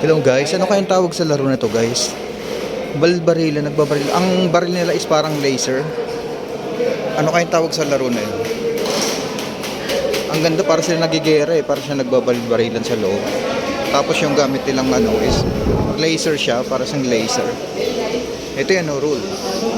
Hello guys, ano kayang tawag sa laro na to guys? Balbarila, nagbabaril. Ang baril nila is parang laser. Ano kayang tawag sa laro na yun? Ang ganda para sila nagigera eh, para siya nagbabaril-barilan sa loob. Tapos yung gamit nilang ano is laser siya, para siyang laser. Ito yung ano, rule.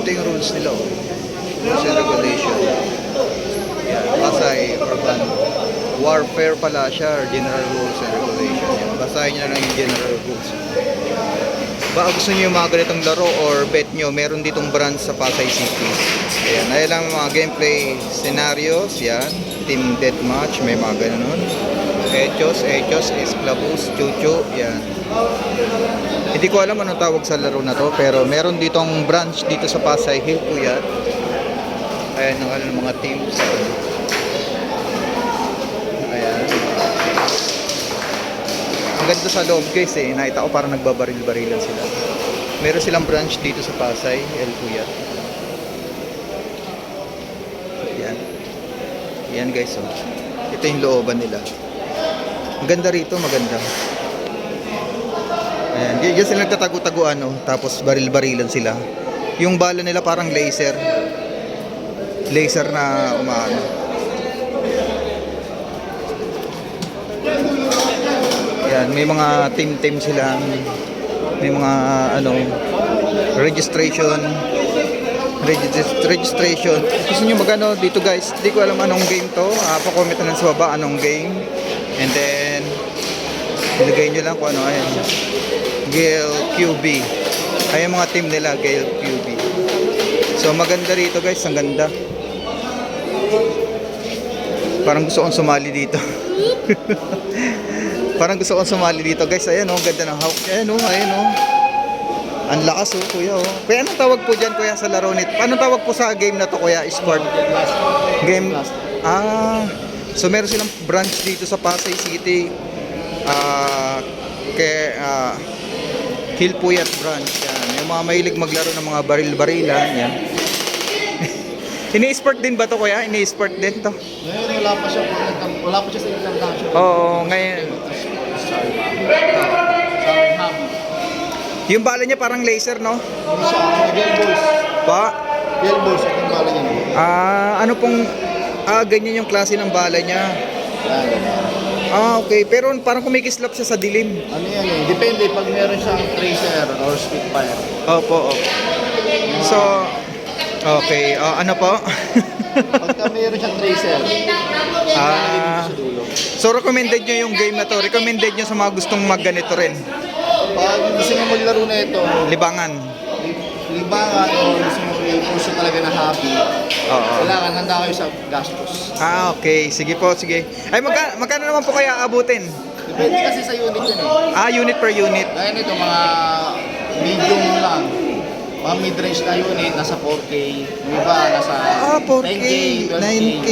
Ito yung rules nila oh. Rules and regulation. Yan, Pasay, Urban. Warfare pala siya, general rules and regulation. Basahin nyo na lang yung general rules. Baka gusto nyo yung mga ganitong laro or bet nyo, meron ditong branch sa Pasay City. Ayan, ayan lang mga gameplay scenarios, yan. Team deathmatch, may mga ganun. Echos, Echos, Esclavos, Chuchu, yan. Hindi ko alam anong tawag sa laro na to, pero meron ditong branch dito sa Pasay Hill, Puyat. Ayan ang ano, mga teams. Ang ganda sa loob guys eh. Nakita ko parang nagbabaril-barilan sila. Meron silang branch dito sa Pasay, El Puyat. Yan. Yan guys oh. Ito yung looban nila. Ang ganda rito, maganda. Ayan, diyan sila nagtatago-taguan oh. Tapos baril-barilan sila. Yung bala nila parang laser. Laser na umaano. May mga team-team sila. May mga ano registration regis- registration. Gusto niyo magano dito guys? Hindi ko alam anong game to. Uh, pa-comment na lang sa baba anong game. And then ilagay niyo lang kung ano ayan. Gale QB. Ay yung mga team nila Gale QB. So maganda rito guys, ang ganda. Parang gusto kong sumali dito. Parang gusto kong sumali dito guys. Ayan oh, ganda ng hawk. Ayan oh, ayan oh. Ang lakas oh, kuya oh. Kuya, anong tawag po dyan kuya sa laro nito? Anong tawag po sa game na to kuya? Sport? Game? Ah, so meron silang branch dito sa Pasay City. Ah, kay ah, Hill Puyat branch yan. Yung mga mahilig maglaro ng mga baril-barilan yan. Ini-sport din ba to kuya? Ini-sport din to? Ngayon wala pa siya wala pa siya sa international. Oo, ngayon. Yung bala niya parang laser, no? Hindi siya Balls. Pa? Balls at yung bala niya. Ah, ano pong ah ganyan yung klase ng bala niya. Yan. Ah, okay. Pero parang kumikislap siya sa dilim. Ano yan eh, depende pag meron siyang tracer or spitfire. Opo, opo. So, okay. Ah, ano po? Pagka meron siyang tracer, ah, so recommended nyo yung game na to. Recommended nyo sa mga gustong magganito rin. Pag gusto mo maglaro na ito, Libangan. li- libangan o gusto mo yung puso talaga na hobby, Oo. kailangan handa kayo sa gastos. Ah, okay. Sige po, sige. Ay, magka, magkano naman po kaya abutin? Depende kasi sa unit yun eh. Ah, unit per unit. Gaya nito, mga medium lang. Mga mid-range na unit, nasa 4K. Yung iba, nasa Ah, 4K, 10K, 12K. 9K.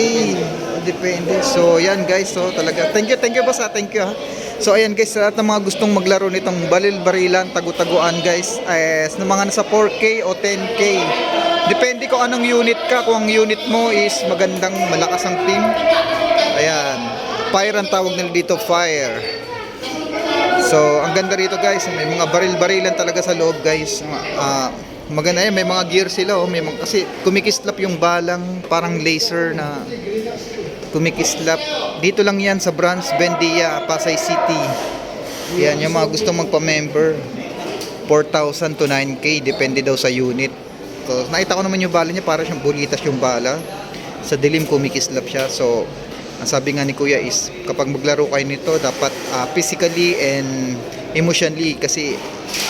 Depende. So, yan guys. So, talaga. Thank you, thank you boss ha. Thank you ha. So, ayan guys. Sa lahat ng mga gustong maglaro nitong balil-barilan, tagu-taguan guys. Eh, ng mga nasa 4K o 10K. Depende kung anong unit ka. Kung ang unit mo is magandang malakas ang team. Ayan. Fire ang tawag nila dito. Fire. So, ang ganda rito guys, may mga baril-barilan talaga sa loob guys. Ah, maganda yan, may mga gear sila oh, may mga, kasi kumikislap yung balang parang laser na kumikislap. Dito lang yan sa branch Bendia, Pasay City. Yan, yung mga gusto magpa-member. 4,000 to 9K, depende daw sa unit. So, nakita ko naman yung bala niya, para siyang bulitas yung bala. Sa dilim kumikislap siya. So, ang sabi nga ni Kuya is, kapag maglaro kayo nito, dapat ah, physically and emotionally kasi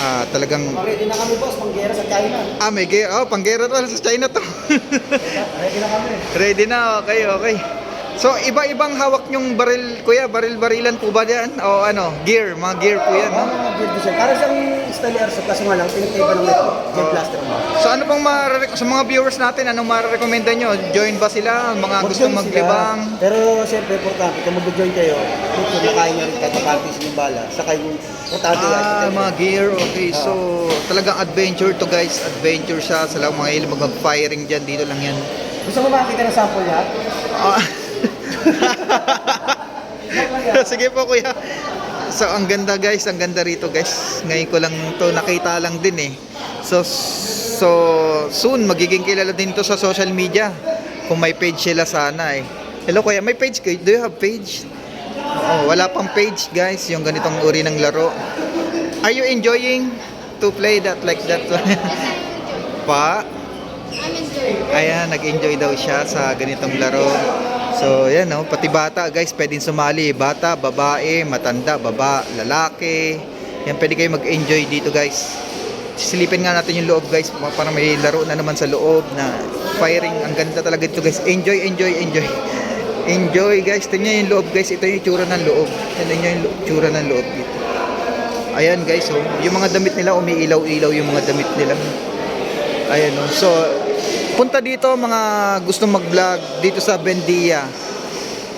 ah, talagang Ready na kami boss, panggera sa China. Ah, may gear. Oh, panggera to sa China to. Ready na kami. Ready na. Okay, okay. So, iba-ibang hawak yung baril, kuya. Baril-barilan po ba yan? O ano, gear. Mga gear po yan. Mga mga gear design. Para siyang style airsoft kaso nga lang, pinagkaiba ng network. Jet blaster mo. So, ano pang marare- sa mga viewers natin, anong marerekomenda nyo? Join ba sila? Mga gustong Mag-join sila. Pero siyempre, importante, kung mag-join kayo, make sure na kaya nyo rin kahit practice yung bala. Saka yung importante Ah, mga gear. Okay, so talagang adventure to guys. Adventure siya. Sa lang mga hilig mag-firing dyan. Dito lang yan. Gusto mo makakita ng sample niya? Ah. Sige po kuya. so ang ganda guys, ang ganda rito guys. Ngayon ko lang to nakita lang din eh. So so soon magiging kilala din to sa social media. Kung may page sila sana eh. Hello kuya, may page kayo? Do you have page? Oh, wala pang page guys, yung ganitong uri ng laro. Are you enjoying to play that like that? pa? Ayan, nag-enjoy daw siya sa ganitong laro. So, yan no, pati bata guys, pwedeng sumali. Bata, babae, matanda, baba, lalaki. Yan, pwede kayo mag-enjoy dito guys. Silipin nga natin yung loob guys, para may laro na naman sa loob na firing. Ang ganda talaga dito guys. Enjoy, enjoy, enjoy. Enjoy guys. Tingnan yung loob guys. Ito yung itsura ng loob. Tingnan nyo yung itsura ng loob dito. Ayan guys, oh. yung mga damit nila, umiilaw-ilaw yung mga damit nila. Ayan, oh. so punta dito mga gustong mag-vlog dito sa Bendia,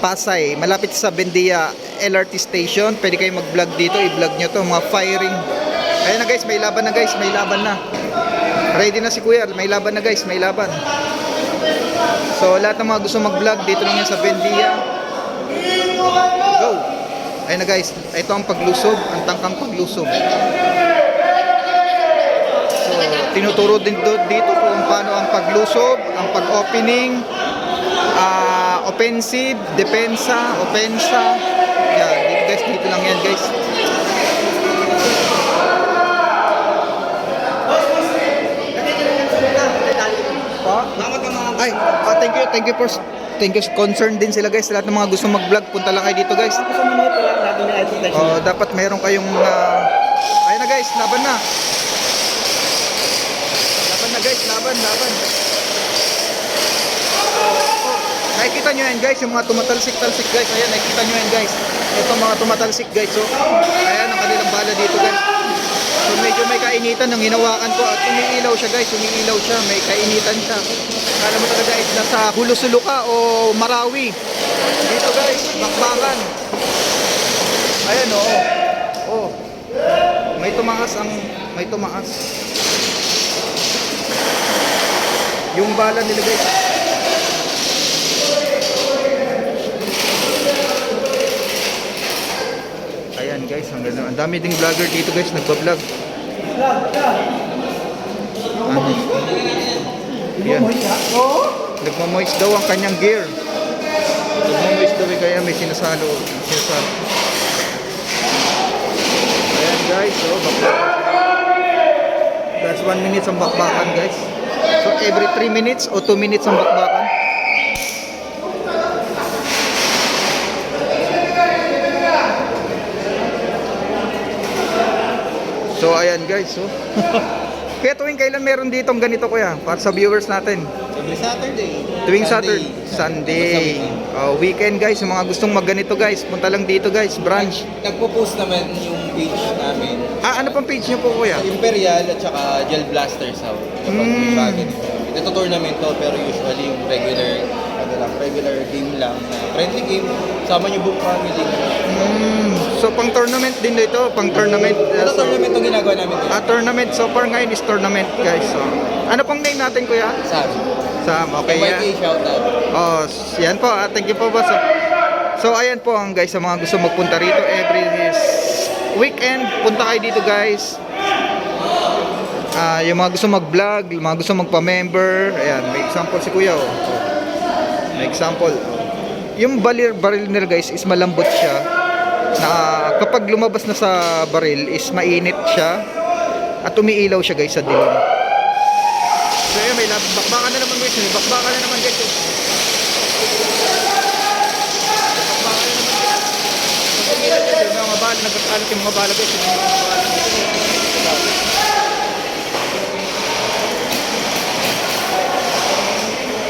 Pasay. Malapit sa Bendia LRT station. Pwede kayo mag-vlog dito, i-vlog nyo to, mga firing. Ayan na guys, may laban na guys, may laban na. Ready na si Kuya, may laban na guys, may laban. So lahat ng mga gusto mag-vlog dito lang yan sa Bendia. Go! Ayun na guys, ito ang paglusob, ang tangkang paglusob. Tinuturo din dito kung paano ang paglusob, ang pag-opening, ah, offensive, depensa, opensa. Yan, dito guys, dito lang yan guys. Ay, ah, thank you, thank you for thank you concern din sila guys. Lahat ng mga gusto mag-vlog, punta lang kayo dito guys. Oh, dapat meron kayong uh, Ayun na guys, laban na. Guys, laban, laban. Oh, nakikita nyo yan guys, yung mga tumatalsik-talsik guys. Ayan, nakikita nyo yan guys. Ito mga tumatalsik guys. So, ayan ang kanilang bala dito guys. So, medyo may kainitan ng hinawakan ko at umiilaw siya guys, umiilaw siya, may kainitan siya. Kala mo talaga guys, nasa Hulo-Sulo ka o Marawi. Dito guys, bakbakan. Ayan oo. Oh. May tumaas ang may tumaas. Yung bala nila guys. Ayan guys, ang ganda. Ang dami ding vlogger dito guys, nagba-vlog. Ano? Yan. Nagmamoist daw ang kanyang gear. Nagmamoist daw eh, kaya may sinasalo. Sinasalo. Ayan guys, so bakbakan. That's 1 minute ang bakbakan guys. So every 3 minutes o 2 minutes ang bakbakan. So ayan guys, so. Kaya tuwing kailan meron ditong ganito kuya para sa viewers natin. Every Saturday. Tuwing Saturday, Sunday, uh, weekend guys, yung mga gustong magganito guys, punta lang dito guys, branch. Nagpo-post naman yung page namin Ah, ano pang page niyo po kuya? Imperial at saka Gel Blasters House. Kapag Mm. Ito tournament to pero usually yung regular ano lang, regular game lang friendly game. Sama niyo buong family. Mm, so pang tournament din dito, pang tournament. uh, Ito so, tournament to ginagawa namin dito. ah, tournament. So far ngayon is tournament guys. So, ano pang name natin kuya? Sam. Sam, okay yan. Oh, yan po. Ah, thank you po boss. So, ayan po ang guys sa mga gusto magpunta rito every weekend. Punta kayo dito guys. Ah, yung mga gusto mag-vlog, mga gusto magpa-member. Ayan, may example si Kuya oh. May example. Yung baril, baril nila guys is malambot siya. Na kapag lumabas na sa baril is mainit siya at umiilaw siya guys sa dilim. Lab- bakbakan na naman guys. Bakbakan na naman guys. Bakbakan na naman guys. Pag-ilan guys, mga bala, nagkakalat yung mga bala guys. Yung mga bala.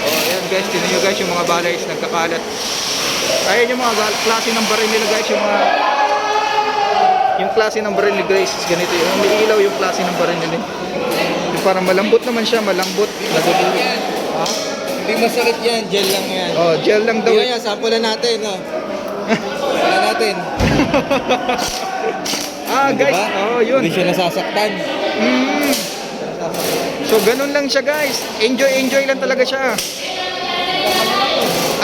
Ayan guys, tinan nyo guys yung mga bala nagkakalat. Ayan yung mga klase ng baril nila guys, yung mga yung klase ng baril ni Grace is ganito yung umiilaw yung klase ng baril nila. Parang malambot naman siya, malambot, naduduro. Ha? Hindi masakit yan, gel lang yan. Oh, gel lang daw. Hindi yan, sample na natin. No? sample na natin. Ah, guys. Diba? Oh, yun. Hindi siya nasasaktan. Mm. So, ganun lang siya, guys. Enjoy, enjoy lang talaga siya.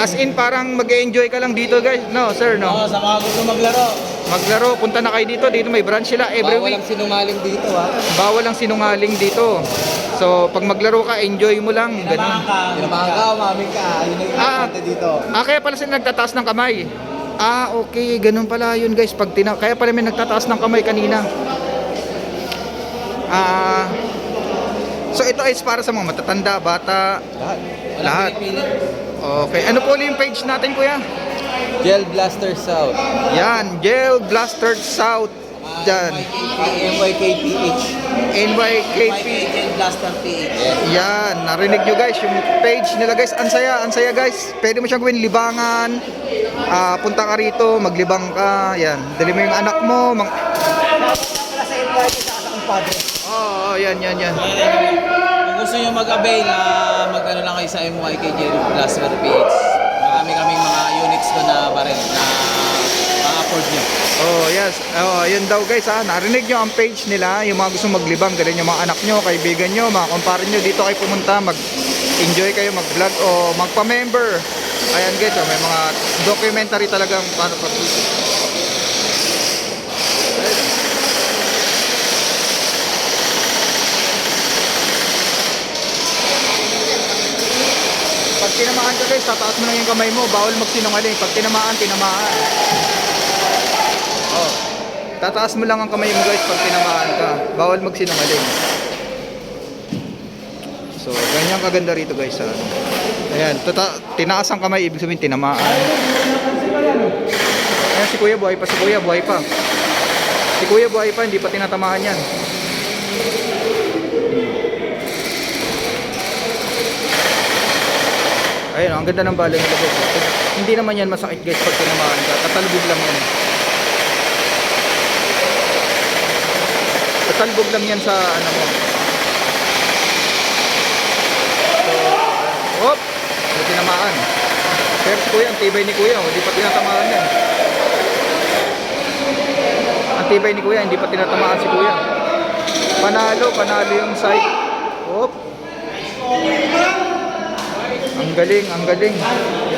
As in, parang mag-enjoy ka lang dito, guys. No, sir, no? sa mga gusto maglaro. Maglaro, punta na kayo dito. Dito may branch sila every Bawal week. ang sinungaling dito ha. Bawal ang sinungaling dito. So, pag maglaro ka, enjoy mo lang. Ganun. Tinamaan ka, umaming ka. Yun ang Ah. importante dito. Ah, kaya pala sila nagtataas ng kamay. Ah, okay. Ganun pala yun, guys. Pag tina kaya pala may nagtataas ng kamay kanina. Ah, so ito is para sa mga matatanda, bata. Lahat. Walang Lahat. pinipili. Okay. Ano po yung page natin, kuya? Gel Blaster South. Yan, Gel Blaster South. Diyan. MYKPH. NYKP. Gel Blaster PH. Yan, narinig nyo guys, yung page nila guys, ang saya, ang saya guys. Pwede mo siyang gawin libangan. Ah, punta ka rito, maglibang ka. Yan, dali mo yung anak mo. Mang... Oo, oh, yan, yan, yan. Gusto nyo mag-avail, uh, mag-ano lang kayo sa MYK Jerry Blaster PH. Marami kaming mga units ko na baril na ma-afford nyo. Oh, yes. Oh, yun daw guys ha. Narinig nyo ang page nila, yung mga gusto maglibang, dali yung mga anak nyo, kaibigan nyo, mga kumpare nyo, dito kayo pumunta, mag-enjoy kayo, mag-vlog o magpa-member. Ayan guys, oh, may mga documentary talagang paano pa. Tinamaan ka guys, tataas mo lang yung kamay mo, bawal magsinungaling. Pag tinamaan, tinamaan. Oh. Tataas mo lang ang kamay mo guys pag tinamaan ka. Bawal magsinungaling. So, ganyan kaganda rito guys. Ano. Ayan, tata tinaas ang kamay, ibig sabihin tinamaan. Ayan, si Kuya buhay pa, si Kuya buhay pa. Si Kuya buhay pa, hindi pa tinatamaan yan. Ayun, ang ganda ng bala nila guys. Hindi naman yan masakit guys pag tinamaan ka. Tatalbog lang yan. Tatalbog lang yan sa ano mo. So, hop! May tinamaan. Pero si kuya, ang tibay ni kuya. Hindi pa tinatamaan yan. Ang tibay ni kuya, hindi pa tinatamaan si kuya. Panalo, panalo yung side. Hop! Ang galing, ang galing. Na na.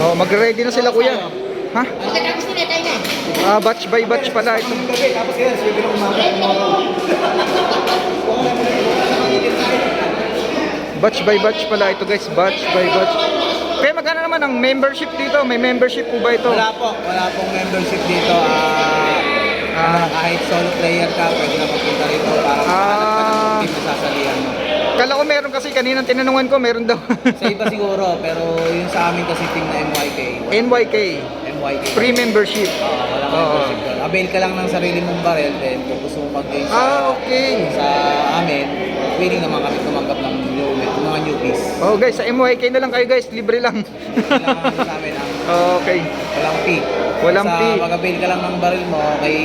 oh, mag-ready na sila kuya. Ha? Pagkatapos nila, tayo na. Ah, batch by batch pala ito. Tapos kaya, sige ng umaga. Batch by batch pala ito guys. Batch by batch. Kaya magkano naman ang membership dito? May membership po ba ito? Wala po, wala pong membership dito. Ah, Ah. kahit solo player ka, pwede na magpunta rito para makahanap ka ng Ah. team na sasalihan mo. Kala ko meron kasi kaninang tinanungan ko, meron daw. Sa iba siguro, pero yung sa amin kasi team na MYK. NYK, MYK. free membership. Ah, walang Oo. membership doon. Avail ka lang ng sarili mong barrel, then kung gusto mo mag-game sa, Ah, okay. sa amin, willing naman kami tumanggap ng new, newbies. Oh guys, sa MYK na lang kayo guys, libre lang. Kailangan namin sa amin ang okay. walang fee. Walang sa fee. mag-avail ka lang ng baril mo kay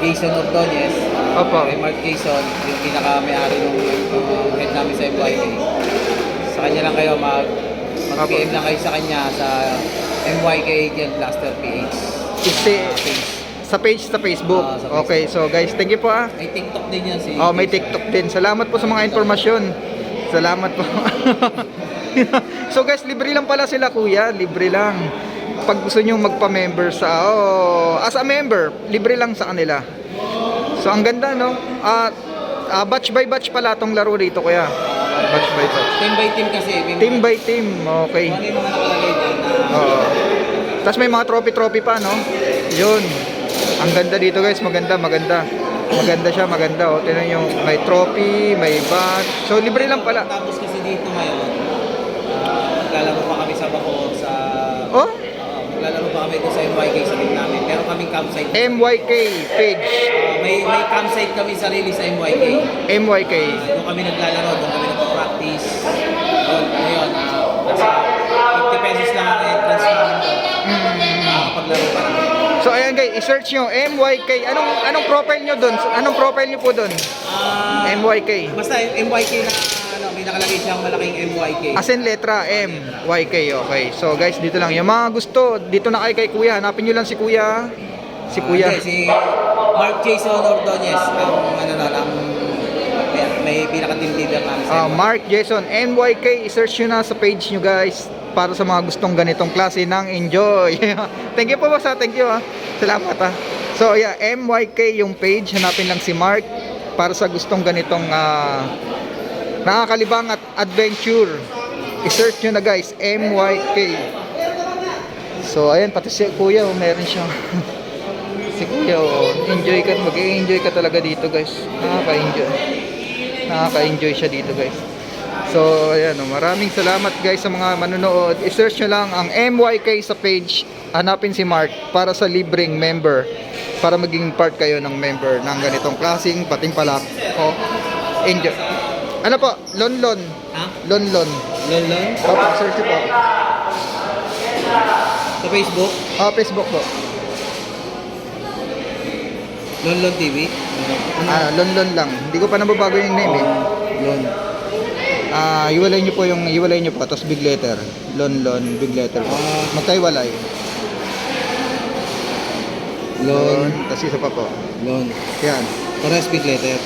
Jason Ordonez, Opo. kay Mark Jason, yung pinaka-may-ari ng uh, head namin sa MYK. Sa kanya lang kayo mag mag-PM lang kayo sa kanya sa MYK Agent Blaster PH. Page. sa page sa Facebook. Ah, sa Facebook. Okay, so guys, thank you po ah. May TikTok din yan si Oh, may. TikTok din. Salamat po sa mga informasyon. Salamat po. so guys, libre lang pala sila kuya, libre lang. Pag gusto nyo magpa-member sa oh, as a member, libre lang sa kanila. So ang ganda no? At ah, batch by batch pala tong laro rito kuya. Batch by batch. Team by team kasi. Team by team. Okay. Ano na Oo. Tapos may mga trophy-trophy pa, no? Yun. Ang ganda dito, guys. Maganda, maganda. Maganda siya, maganda. Oh. Tingnan yung may trophy, may bat. So, libre lang pala. Tapos kasi dito ngayon, ah, maglalaro pa kami sa Bacoor sa... Oh, Oo, maglalaro pa kami doon sa MYK sa team namin. Meron kaming campsite. MYK page. Ah, may may campsite kami sarili sa MYK. MYK. Ah, doon kami naglalaro, doon kami nagpa-practice. Doon, ngayon, ah, nasa 50 pesos lang ang entrance namin ayan guys, i-search nyo, MYK. Anong anong profile nyo doon? Anong profile nyo po doon? Ah, MYK. Basta MYK na ano, may nakalagay siyang malaking MYK. As in letra M, YK, okay. So guys, dito lang. Yung mga gusto, dito na kayo kay Kuya. Hanapin nyo lang si Kuya. Si Ah, Kuya. hindi, si Mark Jason Ordonez, ang ano nun, ang may, may pinaka-team leader namin sa Ah. Mark Jason NYK, i-search nyo na sa page nyo guys para sa mga gustong ganitong klase ng enjoy. thank you po boss ha, thank you ha. Salamat ha. So yeah, MYK yung page, hanapin lang si Mark para sa gustong ganitong ah, nakakalibang at adventure. I-search nyo na guys, MYK. So ayan, pati si Kuya, oh, meron siya. si Kuya, oh, enjoy ka, mag-enjoy ka talaga dito guys. Nakaka-enjoy. Nakaka-enjoy siya dito guys. So, ayan, oh, maraming salamat guys sa mga manonood. I-search nyo lang ang MYK sa page. Hanapin si Mark para sa libreng member. Para maging part kayo ng member ng ganitong klaseng pating palak. Oh, enjoy. Ano po? Lonlon. Ha? Lonlon. Lolon? Opo, search po. Sa Facebook? Oh, Facebook po. Lolon TV? Ah, Lonlon lang. Hindi ko pa nababago yung name eh. Lon. Ah, iwalay nyo po yung iwalay nyo po tapos big letter. Lonlon, big letter po. Magkaiwalay. Lon. Tapos isa pa po. Lon. Yan. Parehas big letter.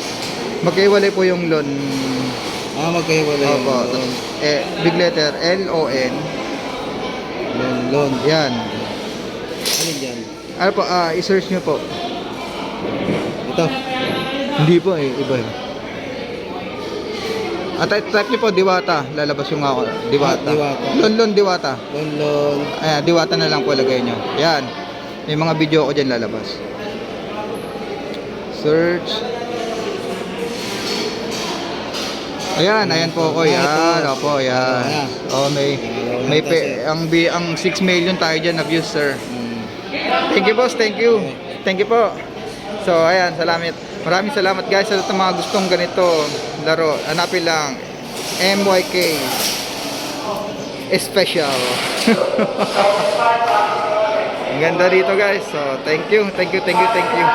Magkaiwalay po yung lon. Ah, magkaiwalay yung Opo. Lon. Tapos, eh, big letter L-O-N. Lon. Lon. Yan. Ano dyan? Ano po, ah, i-search nyo po. Ito. Hindi po eh, iba eh. At type, type nyo po, Diwata. Lalabas yung ako. Diwata. Ah, Diwata. Lonlon Diwata. Lon, Lon. Ayan, Diwata na lang po lagay nyo. Yan. May mga video ko dyan lalabas. Search. Ayan, ayan po ako. Yan, opo, yan. Oh, may may pe, ang bi ang 6 million tayo diyan na views, sir. Thank you, boss. Thank you. Thank you po. So, ayan, salamat. Maraming salamat guys sa mga gustong ganito laro. Hanapin lang MYK Special. Ang ganda dito guys. So, thank you, thank you, thank you, thank you.